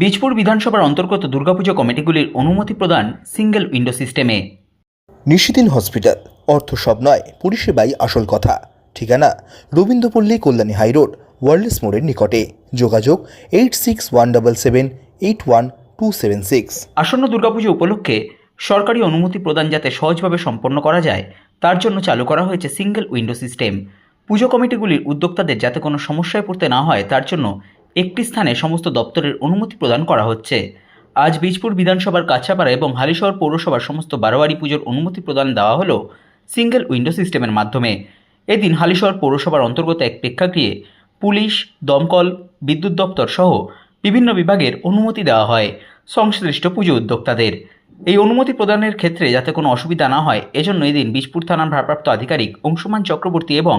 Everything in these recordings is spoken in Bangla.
বীজপুর বিধানসভার অন্তর্গত দুর্গাপুজো কমিটিগুলির অনুমতি প্রদান সিঙ্গেল উইন্ডো সিস্টেমে। নিশিদিন হসপিটাল অর্থ সব নয় পরিষেবাই আসল কথা। ঠিকানা রবীন্দ্রপল্লী কল্যাণী হাইরোড ওয়ার্ল্ডস মোড়ের নিকটে। যোগাযোগ eight six one double seven eight one two seven six. আসন্ন দুর্গাপুজো উপলক্ষে সরকারি অনুমতি প্রদান যাতে সহজভাবে সম্পন্ন করা যায় তার জন্য চালু করা হয়েছে সিঙ্গেল উইন্ডো সিস্টেম। পুজো কমিটিগুলির উদ্যোক্তাদের যাতে কোনো সমস্যায় পড়তে না হয় তার জন্য একটি স্থানে সমস্ত দপ্তরের অনুমতি প্রদান করা হচ্ছে। আজ বীজপুর বিধানসভার কাছাপাড়া এবং হালিশহর পৌরসভার সমস্ত বারোয়ারি পুজোর অনুমতি প্রদান দেওয়া হলো সিঙ্গেল উইন্ডো সিস্টেমের মাধ্যমে। এদিন হালিশহর পৌরসভার অন্তর্গত এক প্রেক্ষাগৃহে পুলিশ, দমকল, বিদ্যুৎ দপ্তর সহ বিভিন্ন বিভাগের অনুমতি দেওয়া হয় সংশ্লিষ্ট পুজো উদ্যোক্তাদের। এই অনুমতি প্রদানের ক্ষেত্রে যাতে কোনো অসুবিধা না হয়, এজন্য এদিন বীজপুর থানার ভারপ্রাপ্ত আধিকারিক অংশুমান চক্রবর্তী এবং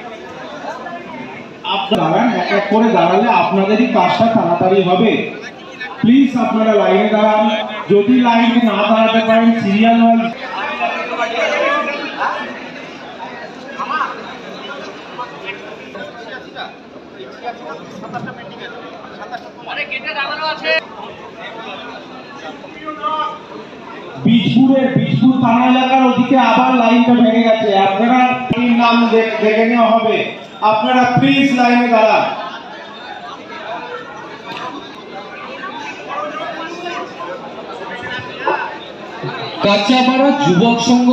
দাঁড়ান, এক এক করে দাঁড়ালে আপনাদেরই কাজটা তাড়াতাড়ি হবে। প্লিজ আপনারা লাইনে দাঁড়ান। যদি লাইনে না দাঁড়াতে পারেন সিরিয়াল ওয়াইজ বীজপুরের বীজপুর থানা এলাকার ওদিকে আবার লাইনটা নাম দেখে নেওয়া হবে। আপনারা প্লিজ লাইনে দাঁড়ান। কাঁচাপাড়া যুবক সংঘ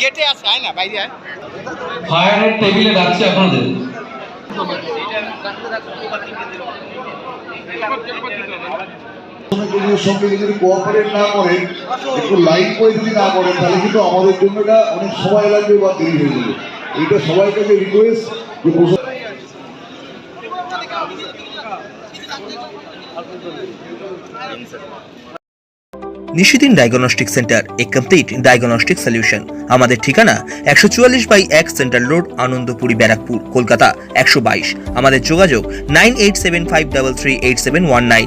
গেটে আছে আয় না বাইরে ফায়ারের টেবিলে ডাকছে আপনাদের। সঙ্গে যদি কোঅপারেট না করেন একটু লাইন করে যদি না করেন তাহলে কিন্তু আমাদের জন্য এটা অনেক সময় লাগবে বা দেরি হয়ে যাবে। এইটা সবার কাছে রিকোয়েস্ট যে নিশিদিন ডায়াগনস্টিক সেন্টার এ কমপ্লিট ডায়াগনস্টিক সলিউশন আমাদের ঠিকানা একশো চুয়াল্লিশ বাই এক সেন্ট্রাল রোড আনন্দপুরি, ব্যারাকপুর, কলকাতা, একশো বাইশ। আমাদের যোগাযোগ nine eight seven five double three eight seven one nine.